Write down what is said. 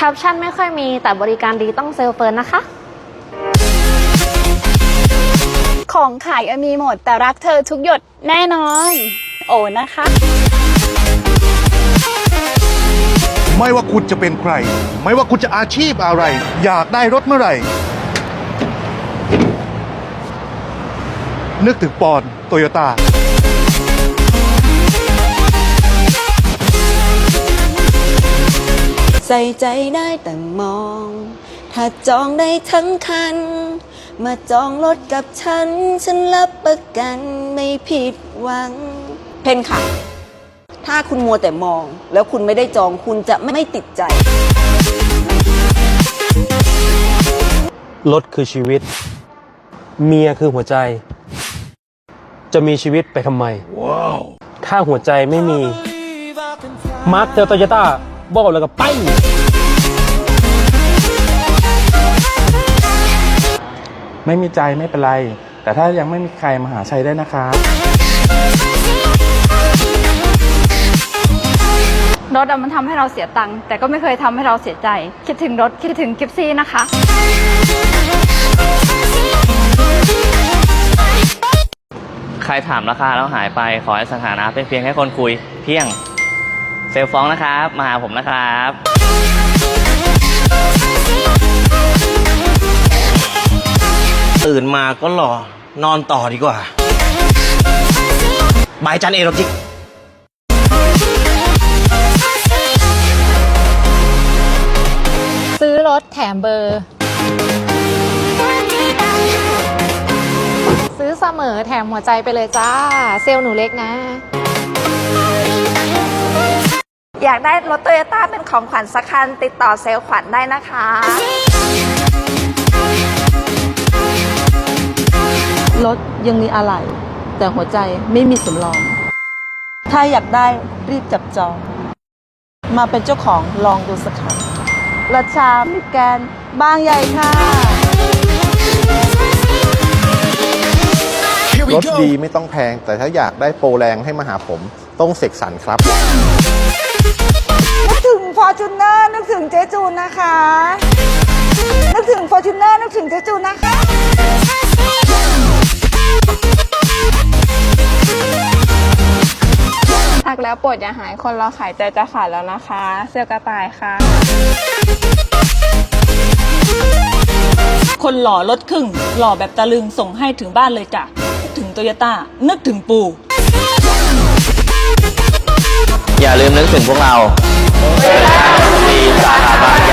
แคปชั่นไม่ค่อยมีแต่บริการดีต้องเซลลเฟิร์นนะคะ ของขายมีหมดแต่รักเธอทุกหยดแน่นอน โอ้นะคะ ไม่ว่าคุณจะเป็นใคร ไม่ว่าคุณจะอาชีพอะไร อยากได้รถเมื่อไหร่ นึกถึงปอนโตโยต้า ใส่ใจได้แต่มอง ถ้าจองได้ทั้งคัน มาจองรถกับฉัน ฉันรับประกันไม่ผิดหวัง เพนค่ะ ถ้าคุณมัวแต่มอง แล้วคุณไม่ได้จองคุณจะไม่ติดใจ รถคือชีวิต เมียคือหัวใจ จะมีชีวิตไปทำไม ถ้าหัวใจไม่มี มาร์คเตลโตโยต้า บอกเลยกับไป ไม่มีใจไม่เป็นไร แต่ถ้ายังไม่มีใครมาหาชัยได้นะครับรถอะมันทำให้เราเสียตังค์แต่ก็ไม่เคยทำให้เราเสียใจ คิดถึงรถคิดถึงกิฟซี่นะคะ ใครถามราคาแล้วหายไป ขอให้สถานะเป็นเพียงแค่คนคุย เพียงเซ ลลฟ้องนะครับ มาหาผมนะครับตื่นมาก็หล่อนอนต่อดีกว่าบายจันเอโรติกซื้อรถแถมเบอร์ ซื้อเสมอแถมหัวใจไปเลยจ้า เซลล์หนูเล็กนะ อยากได้รถโตโยต้าเป็นของขวัญสักคัน ติดต่อเซลล์ขวัญได้นะคะรถยังมีอะไหล่แต่หัวใจไม่มีสำรอง ถ้าอยากได้รีบจับจอง มาเป็นเจ้าของลองดูสักครั้งราชามิแกนบางใหญ่ค่ะ รถดีไม่ต้องแพง แต่ถ้าอยากได้โปรแรงให้มาหาผมต้องเสกสรรครับ นึกถึงฟอร์จูเนอร์นึกถึงเจจูนนะคะ นึกถึงฟอร์จูเนอร์นึกถึงเจจูนนะคะ ทักแล้วปวดอย่าหายคนเราขายใจจะขาดแล้วนะคะ เสื้อกระต่ายค่ะ คนหล่อลดครึ่ง หล่อแบบตะลึงส่งให้ถึงบ้านเลยจ้ะนึก ถึงโตโยต้านึกถึงปู อย่าลืมนึกถึงพวกเราดีใจ